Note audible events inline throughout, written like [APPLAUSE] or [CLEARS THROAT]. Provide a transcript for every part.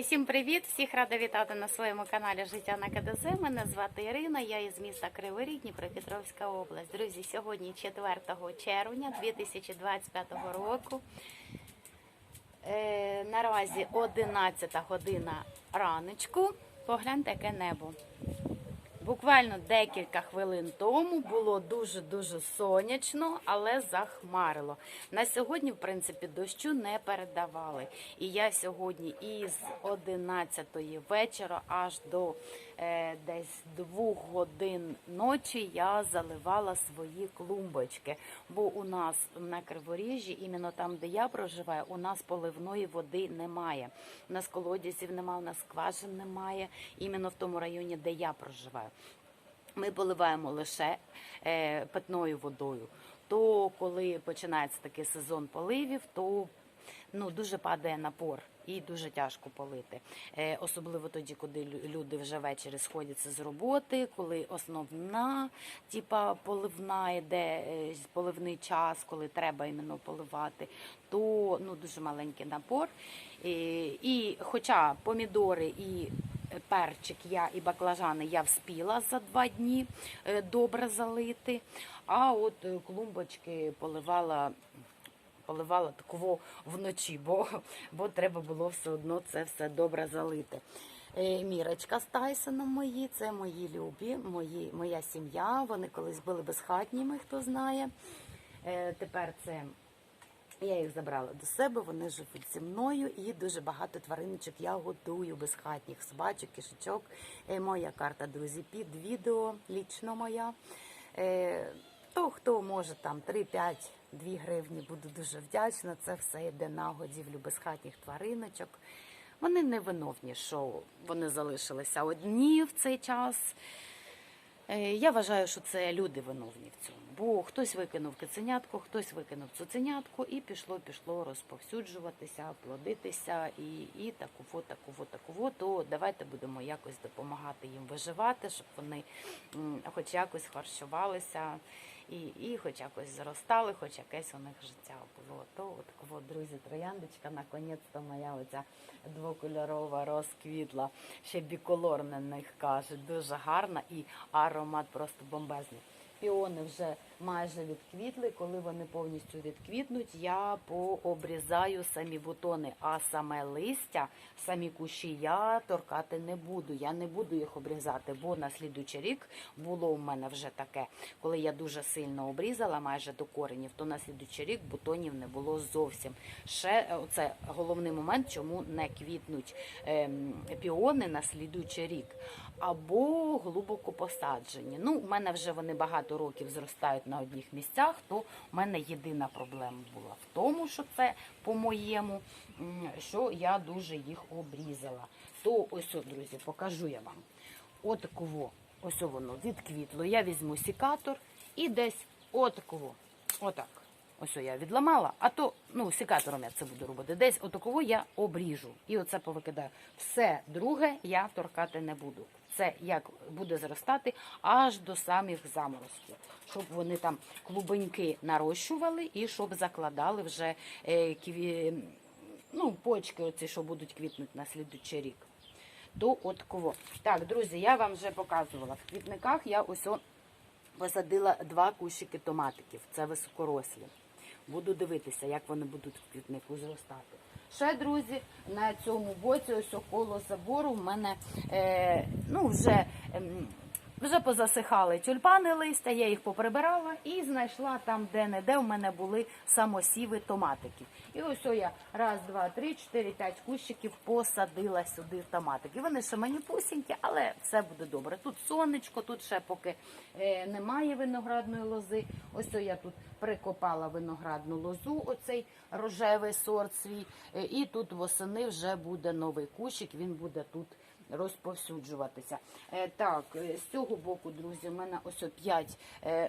Усім привіт! Всіх рада вітати на своєму каналі Життя на КДЗ. Мене звати Ірина, я із міста Кривий Дніпропетровська область. Друзі, сьогодні 4 червня 2025 року. Е, наразі 11 година раночку. Погляньте, яке небо. Буквально декілька хвилин тому було дуже-дуже сонячно, але захмарило. На сьогодні, в принципі, дощу не передавали. І я сьогодні із 11 вечора аж до десь 2 годин ночі я заливала свої клумбочки. Бо у нас на Криворіжжі, іменно там, де я проживаю, у нас поливної води немає. У нас колодязів немає, у нас скважин немає, іменно в тому районі, де я проживаю. Ми поливаємо лише е, питною водою. То коли починається такий сезон поливів, то ну, дуже падає напор і дуже тяжко полити. Е, особливо тоді, коли люди вже ввечері сходяться з роботи, коли основна типа поливна йде е, поливний час, коли треба іменно поливати, то ну, дуже маленький напор. І, і хоча помідори і перчик я і баклажани я вспіла за два дні е, добре залити. А от е, клумбочки поливала. Поливала такого вночі, бо, бо треба було все одно це все добре залити. Е, Мірочка з Тайсоном мої, це мої любі, мої, моя сім'я. Вони колись були безхатніми, хто знає. Е, Тепер це я їх забрала до себе, вони живуть зі мною і дуже багато твариночок я годую безхатніх собачок, кішечок. Е, Моя карта, друзі, під відео, лічно моя. То хто може там 3-5, 2 гривні, буду дуже вдячна. Це все йде на годівлю безхатніх твариночок. Вони не виновні, що вони залишилися одні в цей час. Е, Я вважаю, що це люди виновні в цьому. Бо хтось викинув киценятку, хтось викинув цуценятку, і пішло, пішло розповсюджуватися, плодитися, і, і таку, таку, таку, то давайте будемо якось допомагати їм виживати, щоб вони хоч якось харчувалися і, і хоч якось зростали, хоч якесь у них життя було. То от от друзі, трояндочка, наконець-то моя оця двокольорова розквітла. Ще біколор на них кажуть, дуже гарна і аромат просто бомбезний. Піони вже майже відквітли. Коли вони повністю відквітнуть, я пообрізаю самі бутони, а саме листя, самі кущі я торкати не буду. Я не буду їх обрізати, бо на слідуючий рік було у мене вже таке. Коли я дуже сильно обрізала, майже до коренів, то на слідуючий рік бутонів не було зовсім. Ще це головний момент, чому не квітнуть ем, піони на слідуючий рік. Або глибоко посаджені. Ну, у мене вже вони багато років зростають на одних місцях, то в мене єдина проблема була в тому, що це по-моєму, що я дуже їх обрізала. То ось, друзі, покажу я вам. Отакого, ось воно відквітло. Я візьму сікатор і десь отакого, отак. Ось я відламала, а то ну, секатором я це буду робити. Десь отаково я обріжу. І оце повикидаю. Все друге я торкати не буду. Це як буде зростати аж до самих заморозків, щоб вони там клубеньки нарощували і щоб закладали вже е, кві... ну, почки, оці, що будуть квітнути на слідучий рік. То от кого. Так, друзі, я вам вже показувала. В квітниках я ось посадила два кущики томатиків. Це високорослі. Буду дивитися, як вони будуть в квітнику зростати. Ще, друзі, на цьому боці, ось около забору, в мене е, ну, вже, ем, вже позасихали тюльпани листя, я їх поприбирала і знайшла там, де-не-де в мене були самосіви томатиків. І ось я раз, два, три, чотири, п'ять кущиків посадила сюди томатики. Вони ще мені пусінькі, але все буде добре. Тут сонечко, тут ще поки е, немає виноградної лози. Ось я тут прикопала виноградну лозу, оцей рожевий сорт свій. Е, І тут восени вже буде новий кущик, він буде тут розповсюджуватися. Е, Так, е, з цього боку, друзі, в мене ось о 5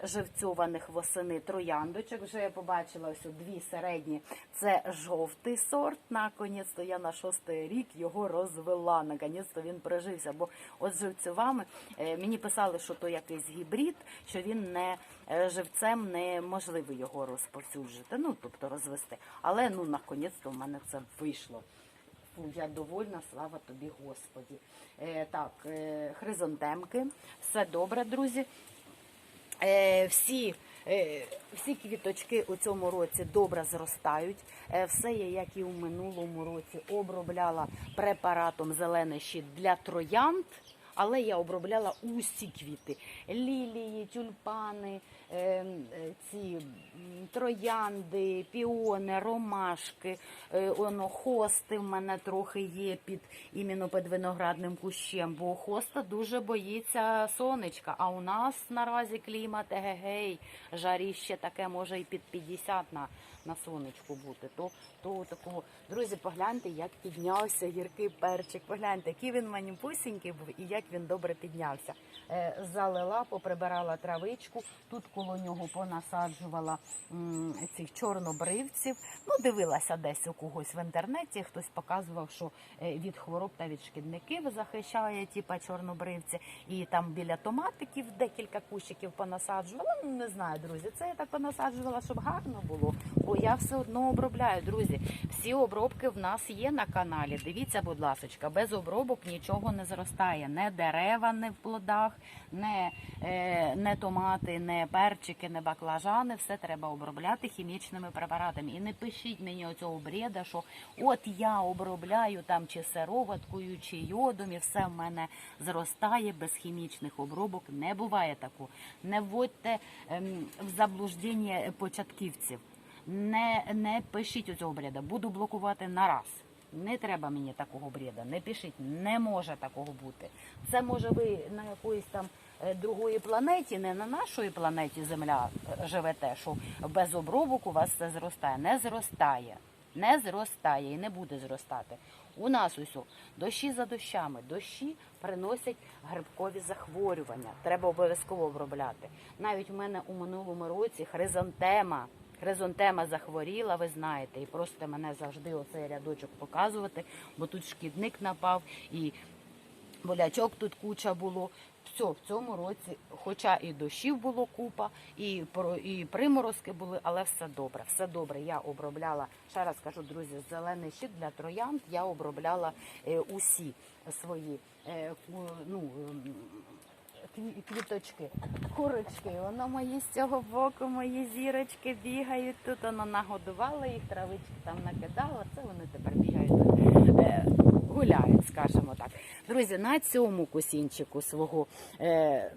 живцьованих восени трояндочок. Вже я побачила ось дві середні. Це жовтий сорт. Наконець-то я на шостий рік його розвела. Наконець-то він прижився. Бо от живцювами е, мені писали, що то якийсь гібрид, що він не е, живцем неможливо його розповсюджити. Ну, тобто розвести. Але ну наконець-то в мене це вийшло. Я довольна, слава тобі, Господі. Е, так, е, хризантемки, все добре, друзі. Е, всі, е, всі квіточки у цьому році добре зростають. Е, все я, як і у минулому році, обробляла препаратом зелений щит для троянд. Але я обробляла усі квіти: лілії, тюльпани, е, е, ці троянди, піони, ромашки, е, оно хости в мене трохи є під іменно під виноградним кущем, бо хоста дуже боїться сонечка. А у нас наразі клімат егегей, жаріще таке може і під 50 на, на сонечку бути. То, то такого, друзі, погляньте, як піднявся гіркий перчик. Погляньте, який він маніпусінький був і як він добре піднявся. Е, залила, поприбирала травичку. Тут коло нього понасаджувала м, цих чорнобривців. Ну, дивилася десь у когось в інтернеті. Хтось показував, що е, від хвороб та від шкідників захищає типа чорнобривці. І там біля томатиків декілька кущиків понасаджувала. Ну, не знаю, друзі. Це я так понасаджувала, щоб гарно було. Бо я все одно обробляю, друзі. Всі обробки в нас є на каналі. Дивіться, будь ласка, без обробок нічого не зростає. Не дерева, не в плодах, не, е, не томати, не перчики, не баклажани. Все треба обробляти хімічними препаратами. І не пишіть мені оцього бреда, що от я обробляю там чи сироваткою, чи йодом, і все в мене зростає без хімічних обробок. Не буває такого. Не вводьте ем, в заблуждення початківців. Не, не пишіть у цього бреда. Буду блокувати на раз. Не треба мені такого бреда. Не пишіть, не може такого бути. Це може ви на якоїсь там е, другої планеті, не на нашій планеті Земля е, живете, що без обробок у вас це зростає. Не зростає. Не зростає і не буде зростати. У нас усьо дощі за дощами. Дощі приносять грибкові захворювання. Треба обов'язково обробляти. Навіть у мене у минулому році хризантема. Хризантема захворіла, ви знаєте, і просите мене завжди оцей рядочок показувати, бо тут шкідник напав і болячок тут куча було. Все, в цьому році, хоча і дощів було купа, і, і приморозки були, але все добре, все добре. Я обробляла, ще раз кажу, друзі, зелений щит для троянд я обробляла е, усі свої е, ну, квіточки, курочки. Воно мої з цього боку, мої зірочки бігають тут. Воно нагодувала їх, травички там накидала. Це вони тепер бігають. Е, гуляють, скажімо так. Друзі, на цьому кусінчику свого е,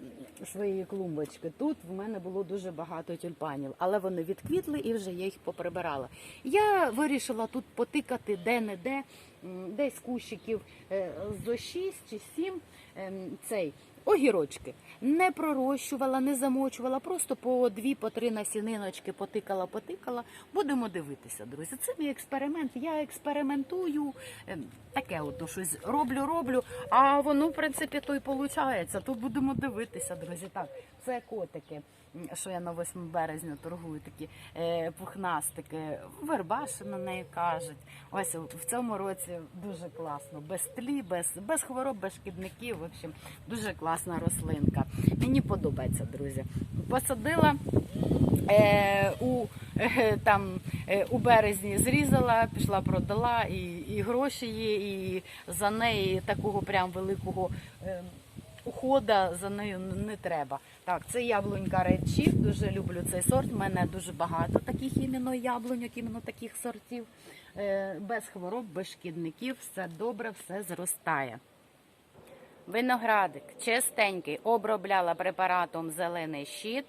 своєї клумбочки тут в мене було дуже багато тюльпанів, але вони відквітли і вже я їх поприбирала. Я вирішила тут потикати де-не-де, десь кущиків е, зо 6 чи 7 цей. Огірочки не пророщувала, не замочувала, просто по дві, по три насіниночки потикала, потикала. Будемо дивитися, друзі. Це мій експеримент. Я експериментую, ем, таке от щось роблю, роблю. А воно, в принципі, то й виходить. То будемо дивитися, друзі. Так, це котики, що я на 8 березня торгую, такі е, пухнастики, вербаши на неї кажуть. Ось в цьому році дуже класно, без тлі, без, без хвороб, без шкідників. В общем, дуже класна рослинка. Мені подобається, друзі. Посадила е, у, е, там, е, у березні зрізала, пішла, продала, і, і гроші є, і за неї такого прям великого. Е, Ухода за нею не треба. Так, це яблунька Red дуже люблю цей сорт. У мене дуже багато таких іменно яблуньок, іменно таких сортів. Е, без хвороб, без шкідників, все добре, все зростає. Виноградик чистенький обробляла препаратом зелений щит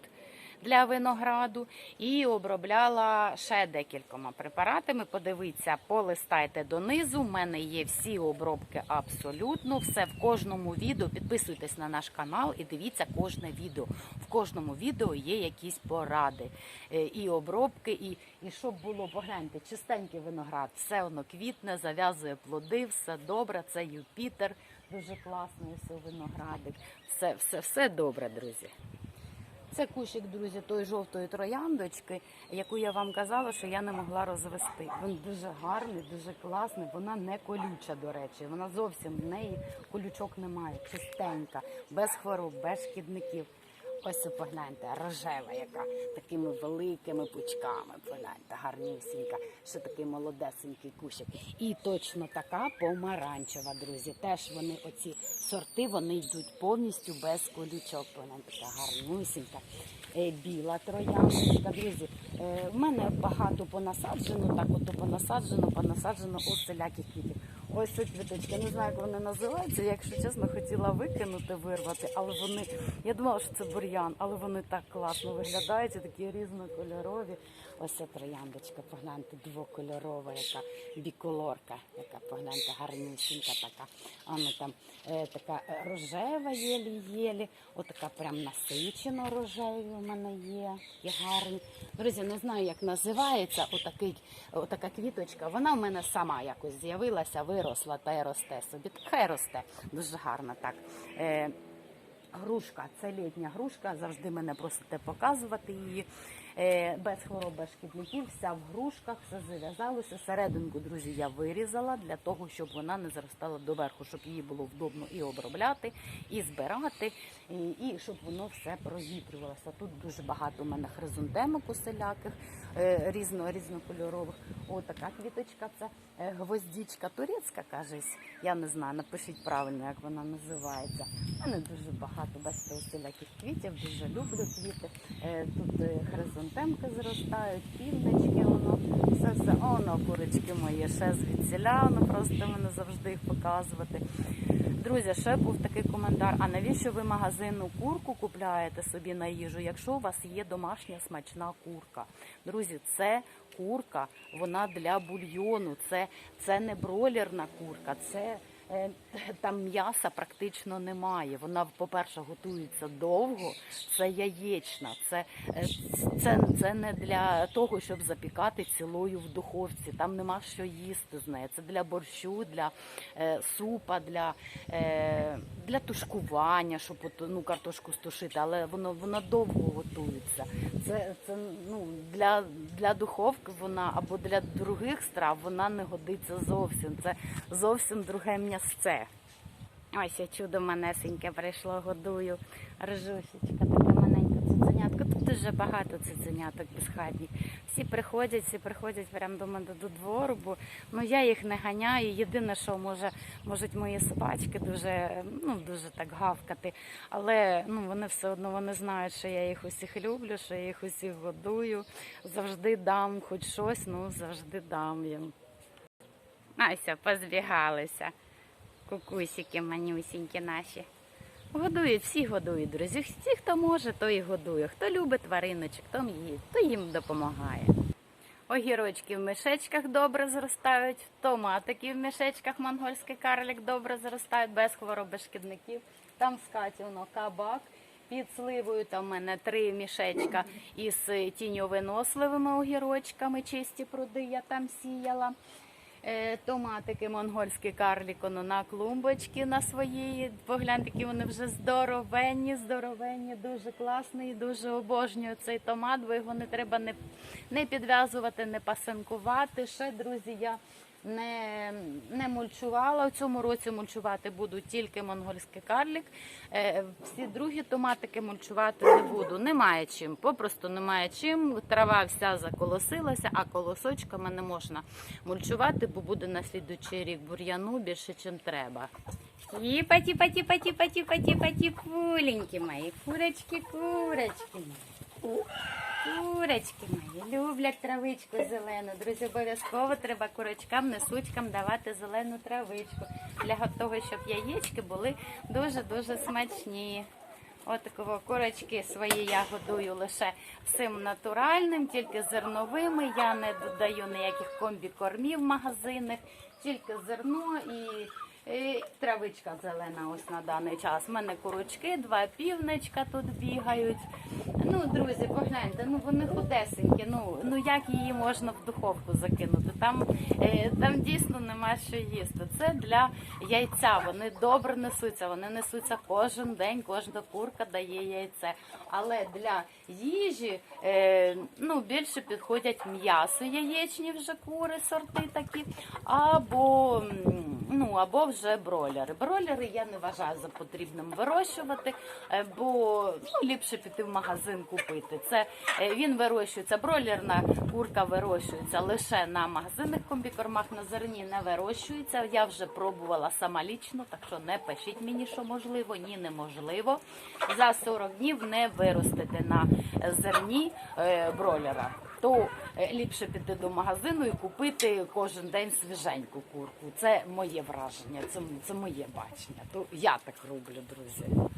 для винограду і обробляла ще декількома препаратами. Подивіться, полистайте донизу. У мене є всі обробки абсолютно. Все в кожному відео. Підписуйтесь на наш канал і дивіться кожне відео. В кожному відео є якісь поради е, і обробки, і, і щоб було, погляньте, чистенький виноград, все воно квітне, зав'язує плоди, все добре. Це Юпітер. Дуже класний виноградик. Все, все, все добре, друзі. Це кущик, друзі, тої жовтої трояндочки, яку я вам казала, що я не могла розвести. Він дуже гарний, дуже класний. Вона не колюча, до речі. Вона зовсім в неї колючок немає, чистенька, без хвороб, без шкідників. Ось погляньте, рожева, яка такими великими пучками. Погляньте, гарнюсінька, ще такий молодесенький кущик. І точно така помаранчева, друзі. Теж вони оці сорти вони йдуть повністю без колючок. Погляньте, така гарнюсінька. Е, Біла трояндочка, друзі. е, В мене багато понасаджено, так ото понасаджено, понасаджено усіляких квітів. Ось ці квіточки, не знаю, як вони називаються. Я, Якщо чесно, хотіла викинути, вирвати, але вони. Я думала, що це бур'ян, але вони так класно виглядають, такі різнокольорові. Ось ця трояндочка, погляньте, двокольорова, яка біколорка, яка погляньте, гарнюсінька така. А ну там е, така рожева єлі-єлі, отака прям насичено рожеві у мене є. Такі гарні. Друзі, не знаю, як називається отакий, отака квіточка. Вона в мене сама якось з'явилася, виросла та й росте собі. Хай росте. Дуже гарна так. Е, Грушка, це літня грушка, завжди мене просите показувати її. Е, без хвороб, без шкідників, вся в грушках, все зав'язалося. Серединку, друзі, я вирізала для того, щоб вона не зростала доверху, щоб її було вдобно і обробляти, і збирати, і, щоб воно все провітрювалося. Тут дуже багато у мене хризантемок усіляких, е, різно, різнокольорових. О, така квіточка, це е, гвоздічка турецька, кажись. Я не знаю, напишіть правильно, як вона називається. У мене дуже багато бачите, усіляких квітів, дуже люблю квіти. Е, Тут е, хризантемки зростають, півнички, воно все все. Оно, курочки мої, ще звідсіля, воно просто мене завжди їх показувати. Друзі, ще був такий коментар. А навіщо ви магазинну курку купляєте собі на їжу, якщо у вас є домашня смачна курка? Друзі, це курка, вона для бульйону, це, це не бройлерна курка, це. Е, [LAUGHS] Там м'яса практично немає. Вона, по-перше, готується довго. Це яєчна, це, е, це, це не для того, щоб запікати цілою в духовці. Там нема що їсти з нею. Це для борщу, для е, супа, для, е, для тушкування, щоб ну, картошку стушити, але воно, вона довго готується. Це, це ну, для, для духовки вона або для других страв вона не годиться зовсім. Це зовсім друге м'ясце. Ось я чудо манесеньке прийшло, годую. Ржусечка, така маленька цуценятка. Тут дуже багато цуценяток безхатніх. Всі приходять, всі приходять прямо до мене до двору, бо ну я їх не ганяю. Єдине, що може, можуть мої собачки дуже, ну дуже так гавкати. Але ну вони все одно вони знають, що я їх усіх люблю, що я їх усіх годую. Завжди дам хоч щось, ну завжди дам їм. А все, позбігалися. Кукусики манюсінькі наші. Годують, всі годують, друзі. Всі, хто може, той і годує. Хто любить твариночок, то їсть, то їм допомагає. Огірочки в мішечках добре зростають, томатики в мішечках монгольський карлик добре зростають, без хвороб, без шкідників. Там скатівно кабак. Під сливою там в мене три мішечка із тіньовиносливими огірочками, чисті пруди я там сіяла. Е, Томатики монгольські карлікону на клумбочки на своїй. Погляньте, які вони вже здоровенні, здоровенні, дуже класний, дуже обожнюю цей томат, бо його не треба не, не підв'язувати, не пасинкувати. Ще, друзі, я не, не мульчувала. У цьому році мульчувати буду тільки монгольський карлік. Е, Всі другі томатики мульчувати не буду. Немає чим, попросту немає чим. Трава вся заколосилася, а колосочками не можна мульчувати, бо буде на слідуючий рік бур'яну більше, чим треба. Тіпа, тіпа, тіпа, тіпа, тіпа, тіпа, тіпуленькі мої, курочки, курочки. Курочки мої люблять травичку зелену. Друзі, обов'язково треба курочкам, несучкам давати зелену травичку для того, щоб яєчки були дуже-дуже смачні. От такого курочки свої я годую лише всім натуральним, тільки зерновими. Я не додаю ніяких комбікормів магазинних, тільки зерно і, і травичка зелена ось на даний час. У мене курочки, два півничка тут бігають. Ну, друзі, погляньте, ну вони худесенькі. Ну, ну як її можна в духовку закинути? Там, е, там дійсно нема що їсти. Це для яйця. Вони добре несуться. Вони несуться кожен день, кожна курка дає яйце. Але для їжі е, ну, більше підходять м'ясо яєчні вже кури, сорти такі, або. Ну або вже бройлери. Бройлери я не вважаю за потрібним вирощувати, е, бо ну, ліпше піти в магазин купити. Це е, він вирощується. Бройлерна курка вирощується лише на магазинних комбікормах. На зерні не вирощується. Я вже пробувала сама лічно, так що не пишіть мені, що можливо, ні, неможливо. За 40 днів не виростити на зерні е, бройлера. То е, ліпше піти до магазину і купити кожен день свіженьку курку. Це моє враження, це, це моє бачення. То я так роблю, друзі.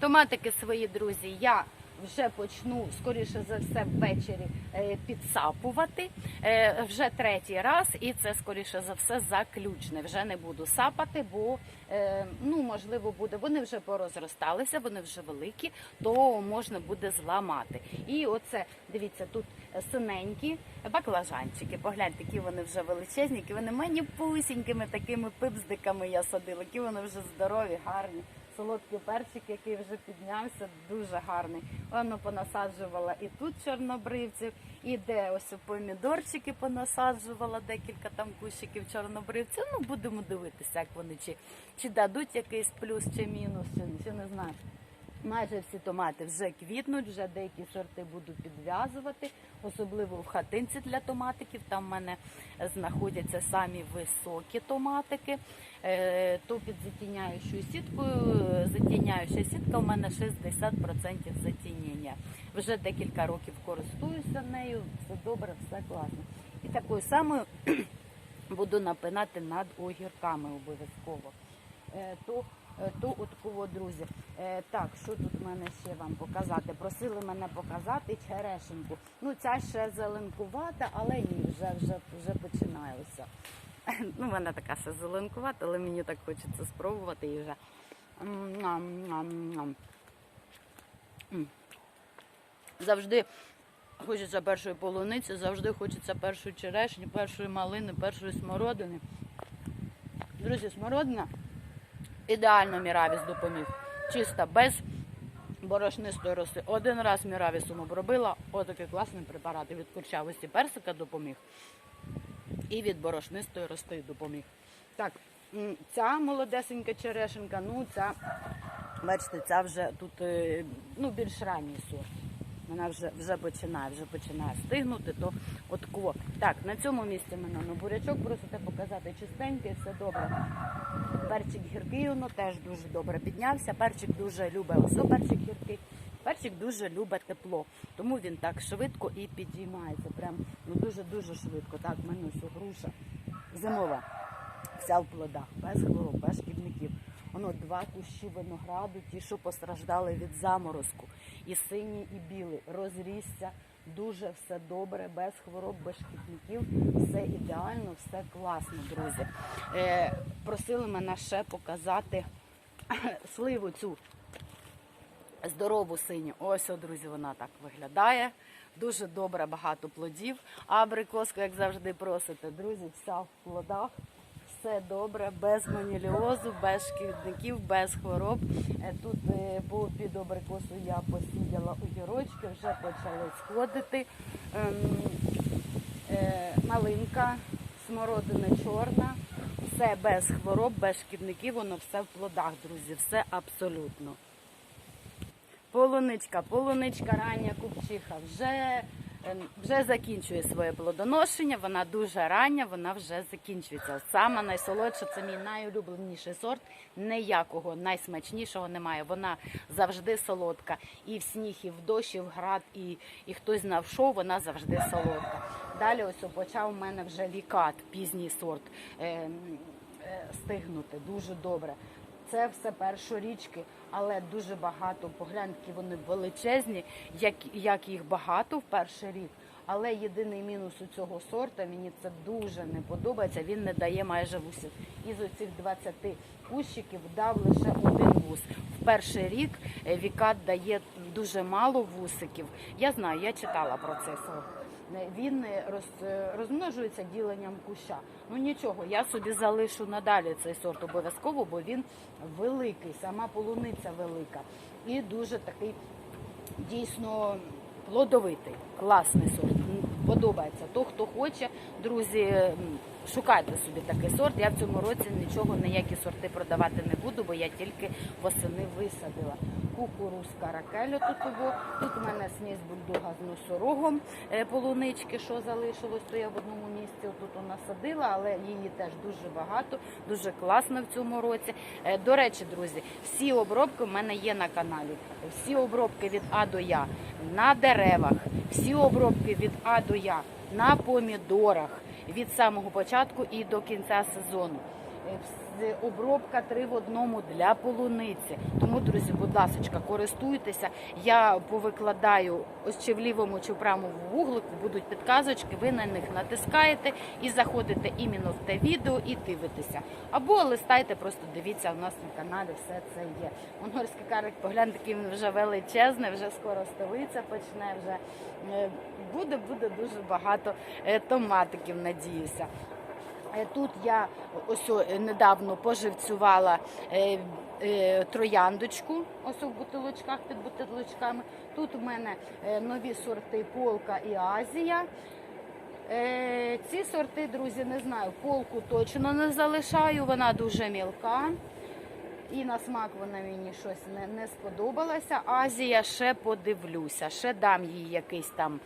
Томатики свої друзі, я вже почну скоріше за все ввечері е, підсапувати е, вже третій раз, і це скоріше за все заключне. Вже не буду сапати, бо е, ну можливо буде. Вони вже порозросталися, вони вже великі, то можна буде зламати. І оце дивіться, тут синенькі баклажанчики. Погляньте, які вони вже величезні, які вони мені пусінькими такими пипздиками я садила, які вони вже здорові, гарні. Солодкий перчик, який вже піднявся, дуже гарний. Воно понасаджувала і тут чорнобривців, і де ось помідорчики понасаджувала декілька там кущиків чорнобривців. Ну будемо дивитися, як вони чи, чи дадуть якийсь плюс чи мінус, чи, чи не знаю. Майже всі томати вже квітнуть, вже деякі сорти буду підв'язувати, особливо в хатинці для томатиків. Там в мене знаходяться самі високі томатики. Е, То під затіняючою сіткою, е, затіняюча сітка у мене 60% затінення. Вже декілька років користуюся нею, все добре, все класно. І такою самою [CLEARS THROAT] буду напинати над огірками обов'язково. Е, То от друзі. Е, так, що тут в мене ще вам показати? Просили мене показати черешеньку. Ну, ця ще зеленкувата, але ні, вже вже, вже починаюся. [LAUGHS] Ну, в мене така ще зеленкувата, але мені так хочеться спробувати і вже. Завжди хочеться першої полуниці, завжди хочеться першої черешні, першої малини, першої смородини. Друзі, смородина ідеально Міравіс допоміг. Чисто, без борошнистої роси. Один раз Міравісом обробила, отакий класний препарат. І від курчавості персика допоміг. І від борошнистої рости допоміг. Так, ця молодесенька черешенка, ну ця, бачите, ця вже тут е, ну, більш ранній сорт. Вона вже вже починає, вже починає стигнути, то от кво. Так, на цьому місці мене ну, бурячок просите показати чистенький, все добре. Перчик гіркий, воно теж дуже добре піднявся. Перчик дуже любить ось перчик гіркий. Перчик дуже любить тепло, тому він так швидко і підіймається. Прям ну дуже-дуже швидко. Так, ось груша зимова, вся в плодах, без хвороб, без шкідників. Воно два кущі винограду, ті, що постраждали від заморозку, і синій, і білий. Розрісся, дуже все добре, без хвороб, без шкідників. Все ідеально, все класно, друзі. Е, просили мене ще показати [LAUGHS] сливу цю здорову синю. Ось, о, друзі, вона так виглядає. Дуже добре, багато плодів. Абрикоску, як завжди, просите, друзі, вся в плодах. Все добре, без маніліозу, без шкідників, без хвороб. Е, Тут е, по під абрикосу я посіяла огірочки, вже почали сходити. Ем, е, Малинка, смородина чорна, все без хвороб, без шкідників, воно все в плодах, друзі, все абсолютно. Полуничка, полуничка рання купчиха вже, вже закінчує своє плодоношення. Вона дуже рання, вона вже закінчується. Сама найсолодша, це мій найулюбленіший сорт. Ніякого найсмачнішого немає. Вона завжди солодка. І в сніг, і в дощ, і в град, і, і хтось знав, що вона завжди солодка. Далі ось почав у мене вже лікат, пізній сорт е, е, стигнути. Дуже добре. Це все першорічки, але дуже багато. Погляньте, які вони величезні, як, як їх багато в перший рік. Але єдиний мінус у цього сорта, мені це дуже не подобається. Він не дає майже вусів. Із оцих 20 кущиків дав лише один вус. В перший рік е, вікат дає дуже мало вусиків. Я знаю, я читала про цей сорт. Він роз, е, розмножується діленням куща. Ну нічого, я собі залишу надалі цей сорт обов'язково, бо він великий, сама полуниця велика і дуже такий дійсно плодовитий, класний сорт. Подобається. То, хто хоче, друзі, шукайте собі такий сорт. Я в цьому році нічого, ніякі сорти продавати не буду, бо я тільки восени висадила. Кукурузка ракелю тут його. Тут у мене смесь бульдога з носорогом е, полунички, що залишилось, то я в одному місці тут насадила, але її теж дуже багато, дуже класно в цьому році. Е, До речі, друзі, всі обробки в мене є на каналі. Всі обробки від А до Я на деревах, всі обробки від А до Я на помідорах від самого початку і до кінця сезону. Обробка три в одному для полуниці. Тому, друзі, будь ласка, користуйтеся. Я повикладаю ось чи в лівому, чи в правому вуглику будуть підказочки. Ви на них натискаєте і заходите іменно в те відео і дивитеся. Або листайте, просто дивіться у нас на каналі. Все це є. Монгольський карик, погляньте, який він вже величезний, вже скоро столиця почне. Вже е, буде, буде дуже багато е, томатиків. Надіюся. Тут я ось недавно поживцювала е, е, трояндочку, ось у бутилочках під бутилочками. Тут у мене е, нові сорти Полка і Азія. Ці сорти, друзі, не знаю, полку точно не залишаю, вона дуже мілка. І на смак вона мені щось не, не сподобалася. Азія ще подивлюся, ще дам їй якийсь там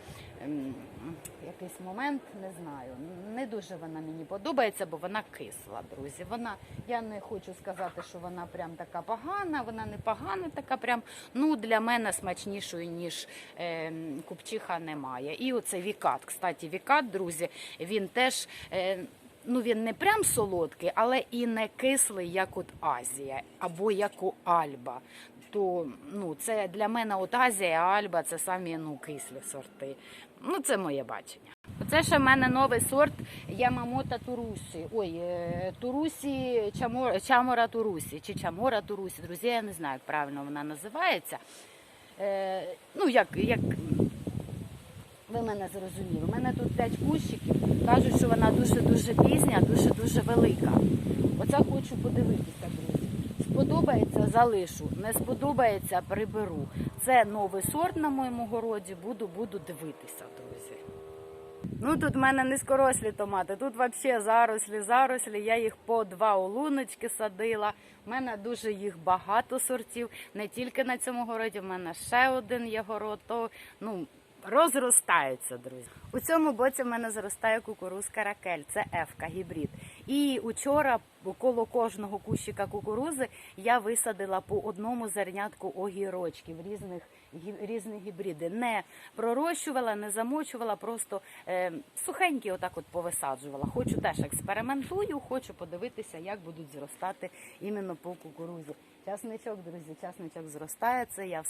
якийсь момент, не знаю. Не дуже вона мені подобається, бо вона кисла, друзі. Вона, я не хочу сказати, що вона прям така погана, вона не погана, така прям ну для мене смачнішою, ніж ем, купчиха немає. І оце вікат. Кстати, вікат, друзі, він теж. Е, Ну, він не прям солодкий, але і не кислий, як от Азія, або як у Альба. То ну, це для мене от Азія, Альба це самі ну, кислі сорти. Ну, це моє бачення. Оце ще в мене новий сорт Ямамота Турусі. Ой, е, Турусі, Чамора, Чамора Турусі чи Чамора Турусі. Друзі, я не знаю, як правильно вона називається. Е, ну, як, як ви мене зрозуміли. У мене тут 5 кущиків. Кажуть, що вона дуже-дуже пізня, дуже-дуже велика. Оце хочу подивитися. Сподобається, залишу. Не сподобається, приберу. Це новий сорт на моєму городі. Буду, буду дивитися, друзі. Ну тут в мене низькорослі томати. Тут взагалі зарослі, зарослі. Я їх по два олуночки садила. У мене дуже їх багато сортів. Не тільки на цьому городі. В мене ще один є город. То ну розростаються, друзі. У цьому боці в мене зростає кукурузка ракель. Це ефка гібрид. І учора коло кожного кущика кукурузи я висадила по одному зернятку огірочків різних різні гібриди. Не пророщувала, не замочувала, просто е, сухенькі отак от повисаджувала. Хочу теж експериментую, хочу подивитися, як будуть зростати іменно по кукурузі. Часничок, друзі, часничок зростає. Це я все